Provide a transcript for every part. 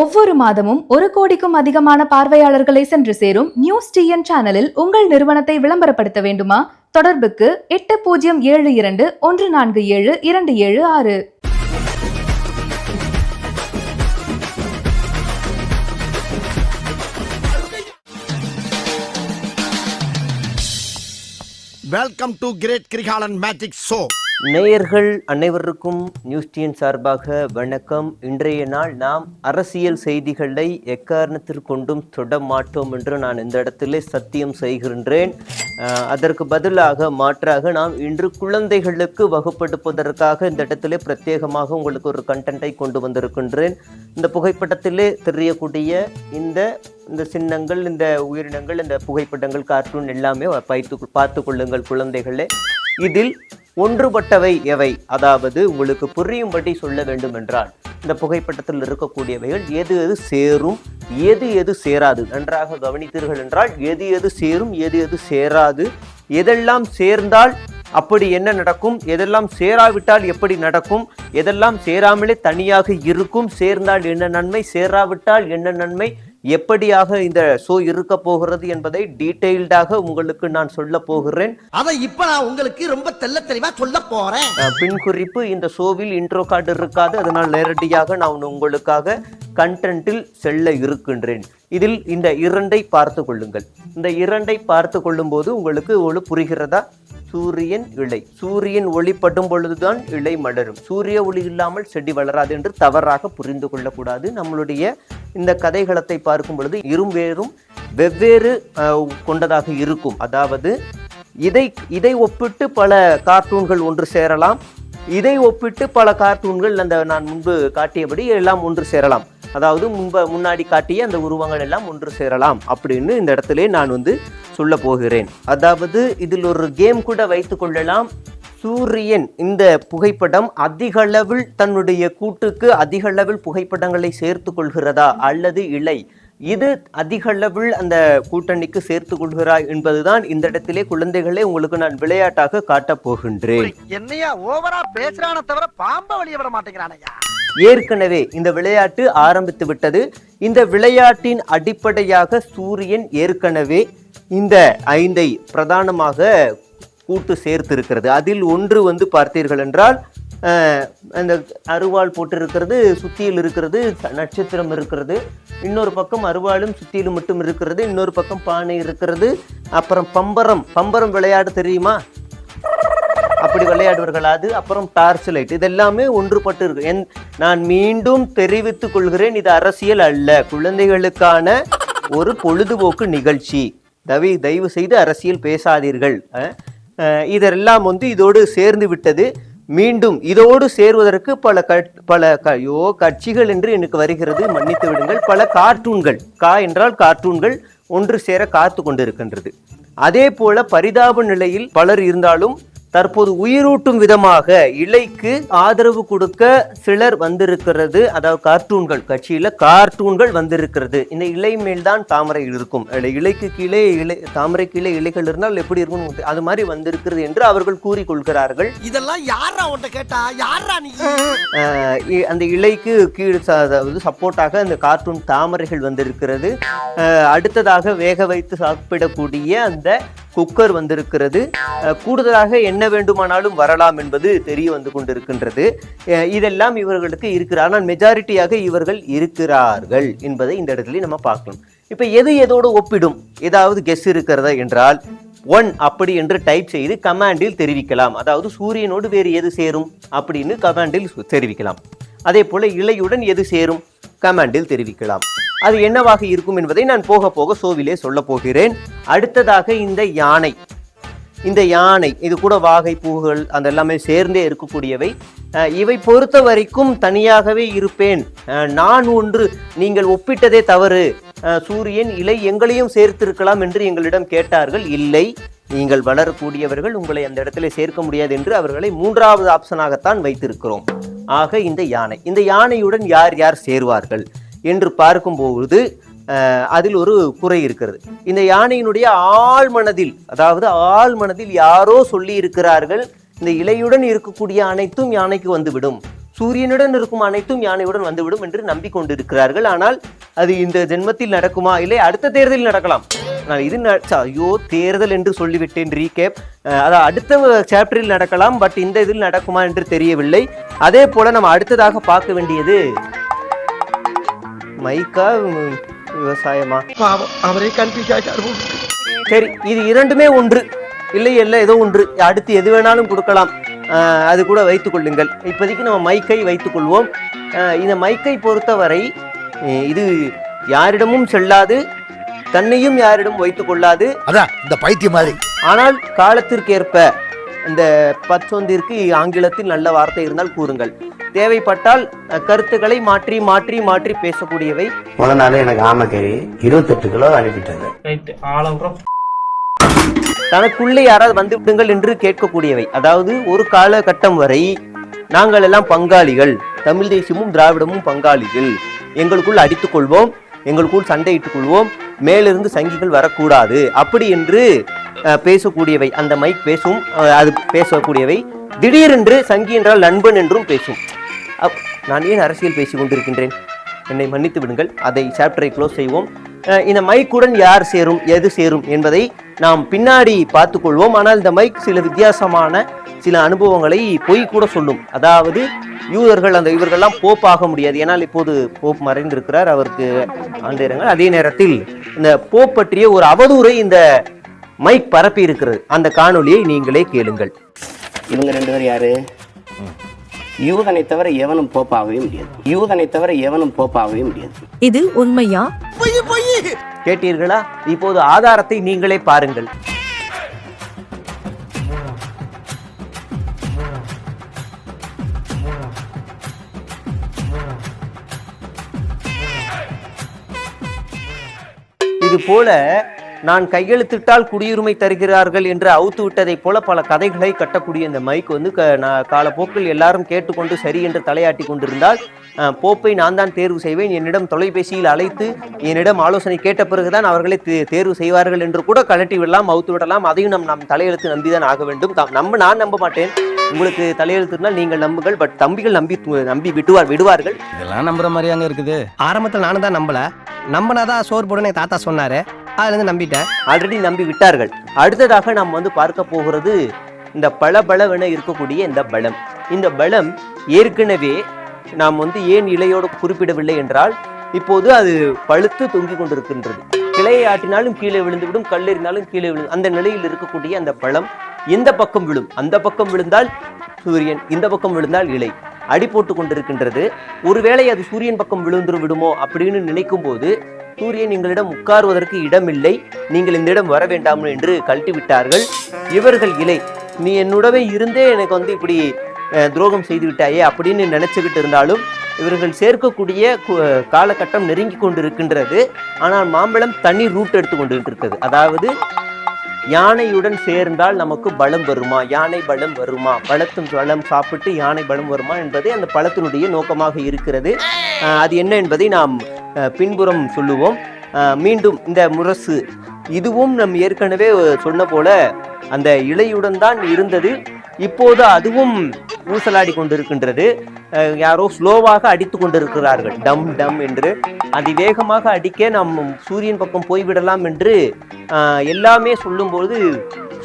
ஒவ்வொரு மாதமும் ஒரு கோடிக்கும் அதிகமான பார்வையாளர்களை சென்று சேரும் நியூஸ் டிஎன் சேனலில் உங்கள் நிறுவனத்தை விளம்பரப்படுத்த வேண்டுமா? தொடர்புக்கு எட்டு பூஜ்ஜியம் ஏழு இரண்டு ஒன்று நான்கு ஏழு இரண்டு ஏழு ஆறு. Welcome to great Kirikalan magic show நேயர்கள் அனைவருக்கும் நியூஸ்டியன் சார்பாக வணக்கம். இன்றைய நாள் நாம் அரசியல் செய்திகளை எக்காரணத்திற்கொண்டும் தொட மாட்டோம் என்று நான் இந்த இடத்திலே சத்தியம் செய்கின்றேன். அதற்கு பதிலாக மாற்றாக நாம் இன்று குழந்தைகளுக்கு வகுப்படுப்பதற்காக இந்த இடத்திலே பிரத்யேகமாக உங்களுக்கு ஒரு கண்டென்ட்டை கொண்டு வந்திருக்கின்றேன். இந்த புகைப்படத்திலே தெரியக்கூடிய இந்த இந்த சின்னங்கள் இந்த உயிரினங்கள் இந்த புகைப்படங்கள் கார்ட்டூன் எல்லாமே பார்த்து பார்த்து கொள்ளுங்கள் குழந்தைகளே. இதில் ஒன்றுபட்டவை எவை? அதாவது உங்களுக்கு புரியும்படி சொல்ல வேண்டும் என்றால் இந்த புகைப்படத்தில் இருக்கக்கூடியவைகள் எது எது சேரும் எது எது சேராது. நன்றாக கவனித்தீர்கள் என்றால் எது எது சேரும் எது எது சேராது. எதெல்லாம் சேர்ந்தால் அப்படி என்ன நடக்கும்? எதெல்லாம் சேராவிட்டால் எப்படி நடக்கும்? எதெல்லாம் சேராமலே தனியாக இருக்கும்? சேர்ந்தால் என்ன நன்மை? சேராவிட்டால் என்ன நன்மை? எப்படியாக இந்த ஷோ இருக்க போகிறது என்பதை டீட்டெயில்டாக உங்களுக்கு நான் சொல்ல போகிறேன். அத இப்ப நான் உங்களுக்கு ரொம்ப தெள்ள தெளிவா சொல்ல போறேன். பின் குறிப்பு இந்த ஷோவில் இன்ட்ரோ கார்டு இருக்காது. அதனால் நேரடியாக நான் உங்களுக்காக கண்டென்ட்டில் செல்ல இருக்கின்றேன். இதில் இந்த இரண்டை பார்த்து கொள்ளுங்கள். இந்த இரண்டை பார்த்து கொள்ளும்போது உங்களுக்கு ஒரு புரிகிறதா? சூரியன் இலை சூரியன் ஒளிப்படும் பொழுதுதான் இலை மலரும். சூரிய ஒளி இல்லாமல் செடி வளராது என்று தவறாக புரிந்து கொள்ளக்கூடாது. நம்மளுடைய இந்த கதைகளத்தை பார்க்கும் பொழுது இருவேறும் வெவ்வேறு கொண்டதாக இருக்கும். அதாவது இதை இதை ஒப்பிட்டு பல கார்ட்டூன்கள் ஒன்று சேரலாம். இதை ஒப்பிட்டு பல கார்ட்டூன்கள் அந்த நான் முன்பு காட்டியபடி எல்லாம் ஒன்று சேரலாம். அதாவது முன்ப முன்னாடி காட்டிய அந்த உருவங்கள் எல்லாம் ஒன்று சேரலாம் அப்படின்னு இந்த இடத்துல நான் வந்து சொல்ல போகிறேன். அதாவது இதில் ஒரு கேம் கூட வைத்து கொள்ளலாம். சூரியன் இந்த புகைப்படம் அதிக அளவில் தன்னுடைய கூட்டுக்கு அதிக அளவில் புகைப்படங்களை சேர்த்து கொள்கிறதா அல்லது இலை இது அதிக அளவில் அந்த கூட்டணிக்கு சேர்த்து கொள்கிறாய் என்பதுதான் இந்த இடத்திலே குழந்தைகளே உங்களுக்கு நான் விளையாட்டாக காட்டப் போகின்றேன். என்னையா ஓவரா பேசுறான தவிர பாம்ப வெளிய விட மாட்டேங்கிறானையா? ஏற்கனவே இந்த விளையாட்டு ஆரம்பித்து விட்டது. இந்த விளையாட்டின் அடிப்படையாக சூரியன் ஏற்கனவே இந்த ஐந்தை பிரதானமாக கூட்டு சேர்த்திருக்கிறது. அதில் ஒன்று வந்து பார்த்தீர்கள் என்றால் அந்த அருவாள் போட்டிருக்கிறது சுத்தியில் இருக்கிறது நட்சத்திரம் இருக்கிறது. இன்னொரு பக்கம் அருவாளும் சுத்தியிலும் மட்டும் இருக்கிறது இன்னொரு பக்கம் பானை இருக்கிறது. அப்புறம் பம்பரம் பம்பரம் விளையாட தெரியுமா? அப்படி விளையாடுவார்கள். அது அப்புறம் டார்ச் லைட் இதெல்லாமே ஒன்றுபட்டு இருக்கு. என் நான் மீண்டும் தெரிவித்துக் கொள்கிறேன் இது அரசியல் அல்ல. குழந்தைகளுக்கான ஒரு பொழுதுபோக்கு நிகழ்ச்சி. தவி தயவு செய்து அரசியல் பேசாதீர்கள். இதெல்லாம் வந்து இதோடு சேர்ந்து விட்டது. மீண்டும் இதோடு சேருவதற்கு பல கட் பல க ஐயோ கட்சிகள் என்று எனக்கு வருகிறது. மன்னித்து விடுங்கள். பல கார்ட்டூன்கள். கா என்றால் கார்ட்டூன்கள் ஒன்று சேர காத்து கொண்டிருக்கின்றது. அதே போல பரிதாப நிலையில் பலர் இருந்தாலும் தற்போது உயிரூட்டும் விதமாக இலைக்கு ஆதரவு கொடுக்க சிலர் வந்திருக்கிறது. அதாவது கார்ட்டூன்கள் கட்சியில கார்ட்டூன்கள் வந்திருக்கிறது. இந்த இலை மேல்தான் தாமரை இருக்கும். இலைக்கு கீழே இலை தாமரை கீழே இலைகள் இருந்தால் எப்படி இருக்கும்? அது மாதிரி வந்திருக்கிறது என்று அவர்கள் கூறிக்கொள்கிறார்கள். இதெல்லாம் யாரா உன்ட்ட கேட்டா? யாரா நீ? அந்த இலைக்கு கீழ் அதாவது சப்போர்ட்டாக அந்த கார்ட்டூன் தாமரைகள் வந்திருக்கிறது. அடுத்ததாக வேக வைத்து சாப்பிடக்கூடிய அந்த குக்கர் வந்திருக்கிறது. கூடுதலாக என்ன வேண்டுமானாலும் வரலாம் என்பது தெரிய வந்து கொண்டிருக்கின்றது. இதெல்லாம் இவர்களுக்கு இருக்கிற ஆனால் மெஜாரிட்டியாக இவர்கள் இருக்கிறார்கள் என்பதை இந்த இடத்துல நம்ம பார்க்கலாம் இப்போ எது எதோடு ஒப்பிடும்? ஏதாவது கெஸ் இருக்கிறதா என்றால் ஒன் அப்படி என்று டைப் செய்து கமாண்டில் தெரிவிக்கலாம். அதாவது சூரியனோடு வேறு எது சேரும்? அப்படின்னு கமாண்டில் தெரிவிக்கலாம். அதே போல் இலையுடன் எது சேரும்? கமெண்டில் தெரிவிக்கலாம். அது என்னவாக இருக்கும் என்பதை நான் போக போக சோவிலே சொல்ல போகிறேன். அடுத்ததாக இந்த யானை. இந்த யானை இது கூட வாகை பூகள் அந்த எல்லாமே சேர்ந்தே இருக்கக்கூடியவை. இவை பொறுத்த வரைக்கும் தனியாகவே இருப்பேன். நான் ஒன்று நீங்கள் ஒப்பிட்டதே தவறு. சூரியன் இலை எங்களையும் சேர்த்திருக்கலாம் என்று எங்களிடம் கேட்டார்கள். இல்லை நீங்கள் வளரக்கூடியவர்கள் உங்களை அந்த இடத்துல சேர்க்க முடியாது என்று அவர்களை மூன்றாவது ஆப்ஷனாகத்தான் வைத்திருக்கிறோம். ஆக இந்த யானை. இந்த யானையுடன் யார் யார் சேருவார்கள் என்று பார்க்கும்போது அதில் ஒரு குறை இருக்கிறது. இந்த யானையினுடைய ஆள் மனதில் அதாவது ஆள் மனதில் யாரோ சொல்லி இருக்கிறார்கள் இந்த இலையுடன் இருக்கக்கூடிய அனைத்தும் யானைக்கு வந்துவிடும். சூரியனுடன் இருக்கும் அனைத்தும் யானையுடன் வந்துவிடும் என்று நம்பிக்கொண்டிருக்கிறார்கள். ஆனால் அது இந்த ஜென்மத்தில் நடக்குமா? இல்லை அடுத்த தேர்தலில் நடக்கலாம். நான் இது ஐயோ தேர்தல் என்று சொல்லிவிட்டேன் ரீகேப். அதான் அடுத்த சாப்டரில் நடக்கலாம் பட் இந்த இதில் நடக்குமா என்று தெரியவில்லை. அதே போல நம்ம அடுத்ததாக பார்க்க வேண்டியது மைக்கா விவசாயமா? அவரே சரி இது இரண்டுமே ஒன்று. இல்லை இல்லை ஏதோ ஒன்று. அடுத்து எது வேணாலும் கொடுக்கலாம். அது கூட வைத்துக் கொள்ளுங்கள். இப்போதைக்கு நம்ம மைக்கை வைத்துக் கொள்வோம். அஹ், இந்த மைக்கை பொறுத்தவரை இது யாரிடமும் செல்லாது. தன்னையும் யாரிடம் வைத்துக் கொள்ளாது. அதான் இந்த பைத்தியம் மாதிரி. ஆனால் காலத்திற்கேற்ப இந்த பச்சொந்திற்கு ஆங்கிலத்தில் நல்ல வார்த்தை இருந்தால் கூறுங்கள். தேவைப்பட்டால் கருத்துக்களை மாற்றி மாற்றி மாற்றி பேசக்கூடியவை. முத நாள் எனக்கு ஆமக்கறி இருபத்தெட்டு கிலோ அனுப்பிட்டாங்க. தனக்குள்ளே யாராவது வந்து விடுங்கள் என்று கேட்கக்கூடியவை. அதாவது ஒரு காலகட்டம் வரை நாங்கள் எல்லாம் பங்காளிகள். தமிழ் தேசியமும் திராவிடமும் பங்காளிகள். எங்களுக்குள் அடித்துக் கொள்வோம் எங்களுக்குள் சண்டையிட்டுக் கொள்வோம். மேலிருந்து சங்கிகள் வரக்கூடாது. அப்படி என்று பேசக்கூடியவை அந்த மைக் பேசும் அது பேசக்கூடியவை. திடீரென்று சங்கி என்றால் நண்பன் என்றும் பேசும். அப்- நான் ஏன் அரசியல் பேசி கொண்டிருக்கின்றேன்? என்னை மன்னித்து விடுங்கள். அதை சாப்டரை க்ளோஸ் செய்வோம். இந்த மைக்குடன் யார் சேரும் எது சேரும் என்பதை நாம் பின்னாடி பார்த்துக்கொள்வோம் ஆனால் இந்த மைக் சில வித்தியாசமான சில அனுபவங்களை பொய் கூட சொல்லும். அதாவது யூதர்கள் அந்த இவர்கள்லாம் போப் ஆக முடியாது. ஏன்னால் இப்போது போப் மறைந்திருக்கிறார். அவருக்கு ஆண்டிரங்கள் அதே நேரத்தில் இந்த போப் பற்றிய ஒரு அவதூறை இந்த மைக் பரப்பி இருக்கிறது. அந்த காணொளியை நீங்களே கேளுங்கள். இவங்க ரெண்டு பேரும் யாரு? யூதனை தவிர எவனும் போப்பாகவே முடியாது. யூதனை தவிர எவனும் போப்பாகவே முடியாது. இது உண்மையா? கேட்டீர்களா? இப்போது ஆதாரத்தை நீங்களே பாருங்கள். இது போல நான் கையெழுத்திட்டால் குடியுரிமை தருகிறார்கள் என்று அவுத்து விட்டதைப் போல பல கதைகளை கட்டக்கூடிய இந்த மைக் வந்து க- காலப்போக்கில் எல்லாரும் கேட்டுக்கொண்டு சரி என்று தலையாட்டி கொண்டிருந்தால் போப்பை நான் தான் தேர்வு செய்வேன். என்னிடம் தொலைபேசியில் அழைத்து என்னிடம் ஆலோசனை கேட்ட பிறகுதான் அவர்களை தேர்வு செய்வார்கள் என்று கூட கழட்டி விடலாம் அவுத்து விடலாம். அதையும் நம் நம் தலையெழுத்து நம்பிதான் ஆக வேண்டும். நம்ம நான் நம்ப மாட்டேன். உங்களுக்கு தலையெழுத்துனால் நீங்கள் நம்புங்கள் பட் தம்பிகள் நம்பி நம்பி விடுவார் விடுவார்கள். இதெல்லாம் நம்புற மாதிரி அங்க இருக்குது. ஆரம்பத்தில் நானும் தான் நம்பல. நம்பினாதான் சோறு போடுன்னு என் தாத்தா சொன்னாரு. அதுல இருந்து நம்பிட்டேன். ஆல்ரெடி நம்பி விட்டார்கள். அடுத்ததாக நாம் வந்து பார்க்க போகிறது இந்த பளபளவென இருக்கக்கூடிய இந்த பலம். இந்த பலம் ஏற்கனவே நாம் வந்து ஏன் இலையோடு குறிப்பிடவில்லை என்றால் இப்போது அது பழுத்து தொங்கிக் கொண்டிருக்கின்றது. கிளையை ஆட்டினாலும் கீழே விழுந்துவிடும் கல்லெறினாலும் கீழே விழுந்து அந்த நிலையில் இருக்கக்கூடிய அந்த பழம் எந்த பக்கம் விழும்? அந்த பக்கம் விழுந்தால் சூரியன் இந்த பக்கம் விழுந்தால் இலை. அடி போட்டு கொண்டிருக்கின்றது. ஒருவேளை அது சூரியன் பக்கம் விழுந்துரு விடுமோ அப்படின்னு நினைக்கும் போது சூரியன் எங்களிடம் உட்காருவதற்கு இடமில்லை. நீங்கள் இந்த இடம் வர வேண்டாம் என்று கழட்டி விட்டார்கள் இவர்கள் இலை நீ என்னுடவே இருந்தே எனக்கு வந்து இப்படி துரோகம் செய்து விட்டாயே அப்படின்னு நினைச்சுக்கிட்டு இருந்தாலும் இவர்கள் சேர்க்கக்கூடிய கு- காலகட்டம் நெருங்கி கொண்டிருக்கின்றது. ஆனால் மாம்பழம் தனி ரூட் எடுத்து கொண்டு இருக்கிறது அதாவது யானையுடன் சேர்ந்தால் நமக்கு பலம் வருமா? யானை பலம் வருமா? பழத்தும் பழம் சாப்பிட்டு யானை பலம் வருமா என்பதே அந்த பழத்தினுடைய நோக்கமாக இருக்கிறது. அது என்ன என்பதை நாம் பின்புறம் சொல்லுவோம். மீண்டும் இந்த முரசு. இதுவும் நம் ஏற்கனவே சொன்ன போல அந்த இலையுடன் தான் இருந்தது. இப்போது அதுவும் ஊசலாடி கொண்டிருக்கின்றது. யாரோ ஸ்லோவாக அடித்து கொண்டிருக்கிறார்கள். டம் டம் என்று. அதிவேகமாக அடிக்க நாம் சூரியன் பக்கம் போய்விடலாம் என்று எல்லாமே சொல்லும்போது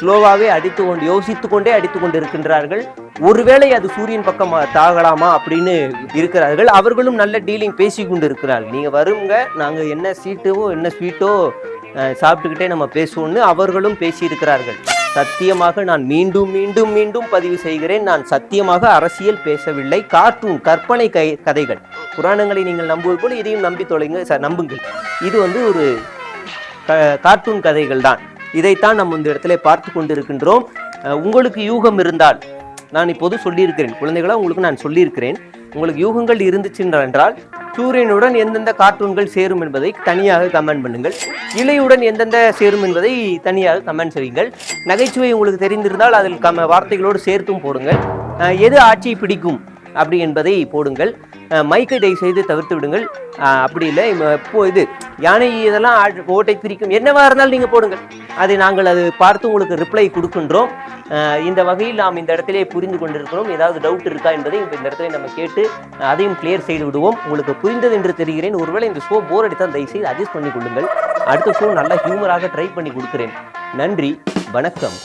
ஸ்லோவாகவே அடித்து கொண்டு யோசித்து கொண்டே அடித்து கொண்டிருக்கின்றார்கள். ஒருவேளை அது சூரியன் பக்கம் தாகலாமா அப்படின்னு இருக்கிறார்கள். அவர்களும் நல்ல டீலிங் பேசி கொண்டு இருக்கிறார்கள் நீங்கள் வருங்க நாங்கள் என்ன சீட்டோ என்ன ஸ்வீட்டோ சாப்பிட்டுக்கிட்டே நம்ம பேசுவோம்னு அவர்களும் பேசியிருக்கிறார்கள். சத்தியமாக நான் மீண்டும் மீண்டும் மீண்டும் பதிவு செய்கிறேன். நான் சத்தியமாக அரசியல் பேசவில்லை. கார்ட்டூன் கற்பனை கை கதைகள். புராணங்களை நீங்கள் நம்புவது போல் இதையும் நம்பி தொலைங்க சார் நம்புங்கள். இது வந்து ஒரு க- கார்ட்டூன் கதைகள் தான். இதைத்தான் நம்ம இந்த இடத்துல பார்த்து கொண்டிருக்கின்றோம். உங்களுக்கு யூகம் இருந்தால் நான் இப்போது சொல்லியிருக்கிறேன். குழந்தைகளாக உங்களுக்கு நான் சொல்லியிருக்கிறேன். உங்களுக்கு யூகங்கள் இருந்துச்சு என்றால் சூரியனுடன் எந்தெந்த கார்ட்டூன்கள் சேரும் என்பதை தனியாக கமெண்ட் பண்ணுங்கள். இலையுடன் எந்தெந்த சேரும் என்பதை தனியாக கமெண்ட் செய்யுங்கள். நகைச்சுவை உங்களுக்கு தெரிந்திருந்தால் அதில் கம வார்த்தைகளோடு சேர்த்தும் போடுங்கள். எது ஆட்சியை பிடிக்கும்? அப்படி என்பதை போடுங்கள். மைக்கை தயவு செய்து தவிர்த்து விடுங்கள். அப்படி இல்லை இப்போ இது யானை இதெல்லாம் ஓட்டை பிரிக்கும். என்னவா இருந்தாலும் நீங்கள் போடுங்கள். அதை நாங்கள் அது பார்த்து உங்களுக்கு ரிப்ளை கொடுக்கின்றோம். இந்த வகையில் நாம் இந்த இடத்திலே புரிந்து கொண்டிருக்கிறோம். ஏதாவது டவுட் இருக்கா என்பதை இந்த இடத்துல நம்ம கேட்டு அதையும் கிளியர் செய்து விடுவோம். உங்களுக்கு புரிந்தது என்று தெரிகிறேன். ஒருவேளை இந்த ஷோ போர் அடித்தால் தயவுசெய்து அட்ஜஸ்ட் பண்ணி கொள்ளுங்கள். அடுத்த ஷோ நல்லா ஹியூமராக ட்ரை பண்ணி கொடுக்குறேன். நன்றி வணக்கம்.